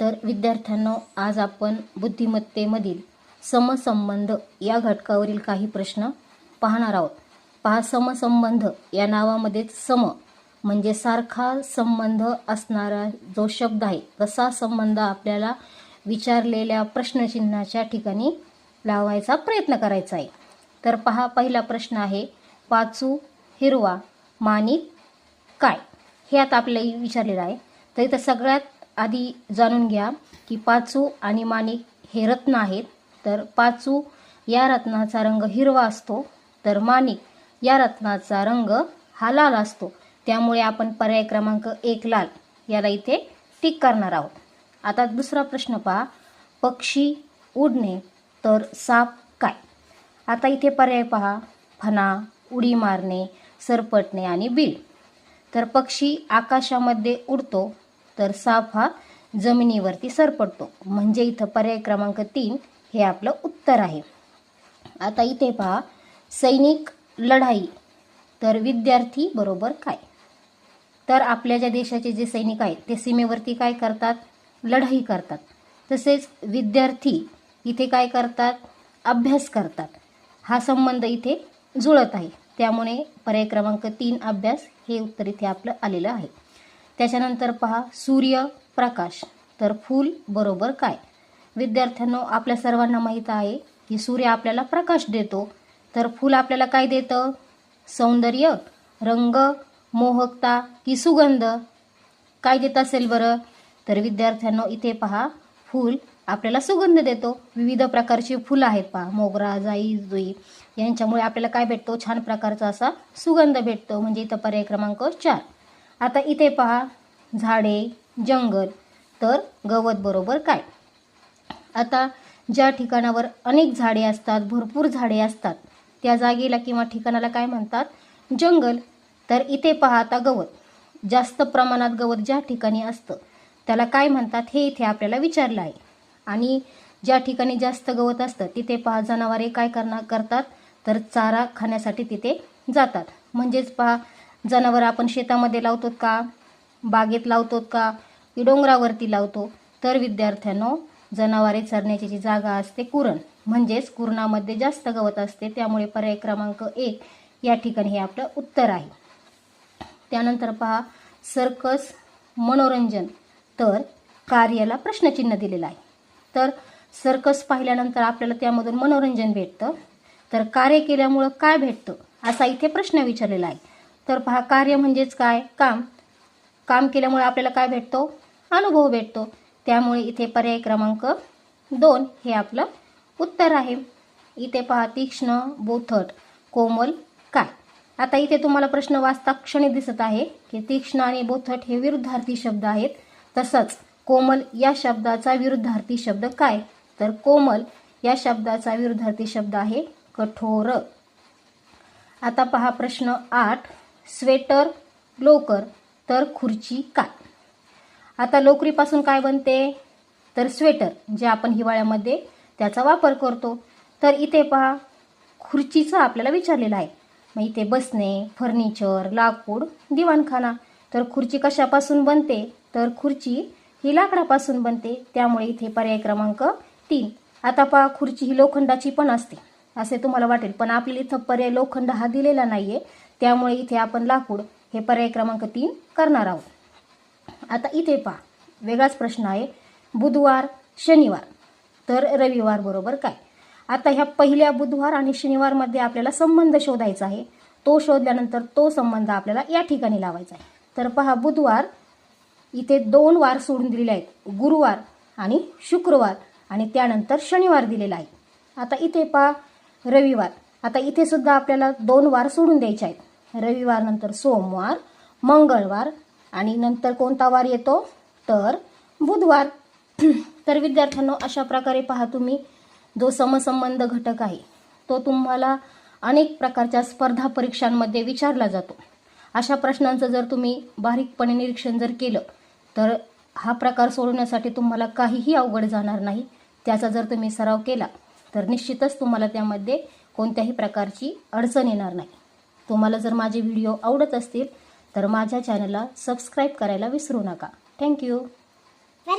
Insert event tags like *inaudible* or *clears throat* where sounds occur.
तर विद्यार्थ्यांनो आज आपण बुद्धिमत्तेमधील समसंबंध या घटकावरील काही प्रश्न पाहणार आहोत. पहा समसंबंध या नावामध्येच सम म्हणजे सारखा संबंध असणारा जो शब्द आहे तसा संबंध आपल्याला विचारलेल्या प्रश्नचिन्हाच्या ठिकाणी लावायचा प्रयत्न करायचा आहे. तर पहा पहिला प्रश्न आहे पाचू हिरवा मानिक काय? हे आता आपल्याला विचारलेलं आहे. तर इथं सगळ्यात आधी जाणून घ्या की पाचू आणि माणिक हे रत्न आहेत. तर पाचू या रत्नाचा रंग हिरवा असतो तर माणिक या रत्नाचा रंग हा लाल असतो. त्यामुळे आपण पर्याय क्रमांक एक लाल याला इथे टिक करणार आहोत. आता दुसरा प्रश्न पहा. पक्षी उडणे तर साप काय? आता इथे पर्याय पहा. फणा उडी मारणे सरपटणे आणि बिल. तर पक्षी आकाशामध्ये उडतो तर साप हा जमिनीवरती सरपटतो म्हणजे इथं पर्याय क्रमांक तीन हे आपलं उत्तर आहे. आता इथे पहा सैनिक लढाई. तर विद्यार्थी बरोबर काय? तर आपल्या ज्या देशाचे जे सैनिक आहेत ते सीमेवरती काय करतात? लढाई करतात. तसेच विद्यार्थी इथे काय करतात? अभ्यास करतात. हा संबंध इथे जुळत आहे. त्यामुळे पर्याय क्रमांक तीन अभ्यास हे उत्तर इथे आपलं आलेलं आहे. त्याच्यानंतर पहा सूर्य प्रकाश. तर फूल बरोबर काय? विद्यार्थ्यांनो आपल्या सर्वांना माहीत आहे की सूर्य आपल्याला प्रकाश देतो. तर फूल आपल्याला काय देतं? सौंदर्य रंग मोहकता की सुगंध. काय देत असेल बरं? तर विद्यार्थ्यांनो इथे पहा फूल आपल्याला सुगंध देतो. विविध प्रकारची फुलं आहेत पहा मोगरा जाई जुई. यांच्यामुळे आपल्याला काय भेटतो? छान प्रकारचा असा सुगंध भेटतो. म्हणजे इथं पर्याय क्रमांक चार. आता इथे पहा झाडे जंगल तर गवत बरोबर काय? आता ज्या ठिकाणावर अनेक झाडे असतात भरपूर झाडे असतात त्या जागेला किंवा ठिकाणाला काय म्हणतात? जंगल. तर इथे पहा आता गवत. जास्त प्रमाणात गवत ज्या ठिकाणी असतं त्याला काय म्हणतात? हे इथे आपल्याला विचारलं आहे. आणि ज्या ठिकाणी जास्त गवत असतं तिथे पहा जनावरे काय करणार करतात? तर चारा खाण्यासाठी तिथे जातात. म्हणजेच पहा जनावर आपण शेतामध्ये लावतो का? बागेत लावतो का? की डोंगरावरती लावतो? तर विद्यार्थ्यांनो जनावरे चरण्याची जी जागा असते कुरण म्हणजेच कुरणामध्ये जास्त गवत असते त्यामुळे पर्याय क्रमांक एक या ठिकाणी हे आपलं उत्तर आहे. त्यानंतर पहा सर्कस मनोरंजन तर कार्याला प्रश्नचिन्ह दिलेलं आहे. तर सर्कस पाहिल्यानंतर आपल्याला त्यामधून मनोरंजन भेटतं. तर कार्य केल्यामुळं काय भेटतं? असा इथे प्रश्न विचारलेला आहे. तर पहा कार्य म्हणजेच काय? काम. काम केल्यामुळे आपल्याला काय भेटतो? अनुभव भेटतो. त्यामुळे इथे पर्याय क्रमांक दोन हे आपलं उत्तर आहे. इथे पहा तीक्ष्ण बोथट कोमल काय? आता इथे तुम्हाला प्रश्न वाचता क्षणी दिसत आहे की तीक्ष्ण आणि बोथट हे विरुद्धार्थी शब्द आहेत. तसंच कोमल या शब्दाचा विरुद्धार्थी शब्द काय? तर कोमल या शब्दाचा विरुद्धार्थी शब्द आहे कठोर. आता पहा प्रश्न आठ. स्वेटर लोकर तर खुर्ची काय आता लोकरीपासून काय बनते? तर स्वेटर जे आपण हिवाळ्यामध्ये त्याचा वापर करतो. तर इथे पहा खुर्चीचं आपल्याला विचारलेलं आहे. मग इथे बसणे फर्निचर लाकूड दिवाणखाना. तर खुर्ची कशापासून बनते? तर खुर्ची ही लाकडापासून बनते. त्यामुळे इथे पर्याय क्रमांक तीन. आता पहा खुर्ची ही लोखंडाची पण असते. असे तुम्हाला वाटेल पण आपल्याला इथं पर्याय लोखंड हा दिलेला नाहीये. त्यामुळे इथे आपण लाकूड हे पर्याय क्रमांक तीन करणार आहोत. आता इथे पहा वेगळाच प्रश्न आहे. बुधवार शनिवार. तर रविवार बरोबर काय? आता ह्या पहिल्या बुधवार आणि शनिवारमध्ये आपल्याला संबंध शोधायचा आहे. तो शोधल्यानंतर तो संबंध आपल्याला या ठिकाणी लावायचा आहे. तर पहा बुधवार इथे दोन वार सोडून दिलेले आहेत. गुरुवार आणि शुक्रवार आणि त्यानंतर शनिवार दिलेला आहे. आता इथे पहा रविवार. आता इथे सुद्धा आपल्याला दोन वार सोडून द्यायचे आहेत. रविवार नंतर सोमवार मंगळवार आणि नंतर कोणता वार येतो? तर बुधवार. *clears throat* तर विद्यार्थ्यांनो अशा प्रकारे पहा तुम्ही जो समसंबंध घटक आहे तो तुम्हाला अनेक प्रकारच्या स्पर्धा परीक्षांमध्ये विचारला जातो. अशा प्रश्नांचं जर तुम्ही बारीकपणे निरीक्षण जर केलं तर हा प्रकार सोडवण्यासाठी तुम्हाला काहीही अवघड जाणार नाही. त्याचा जर तुम्ही सराव केला तर निश्चितच तुम्हाला त्यामध्ये कोणत्याही प्रकारची अडचण येणार नाही. तुम्हाला जर माझे व्हिडिओ आवडत असतील तर माझ्या चॅनलला सबस्क्राईब करायला विसरू नका. थँक्यू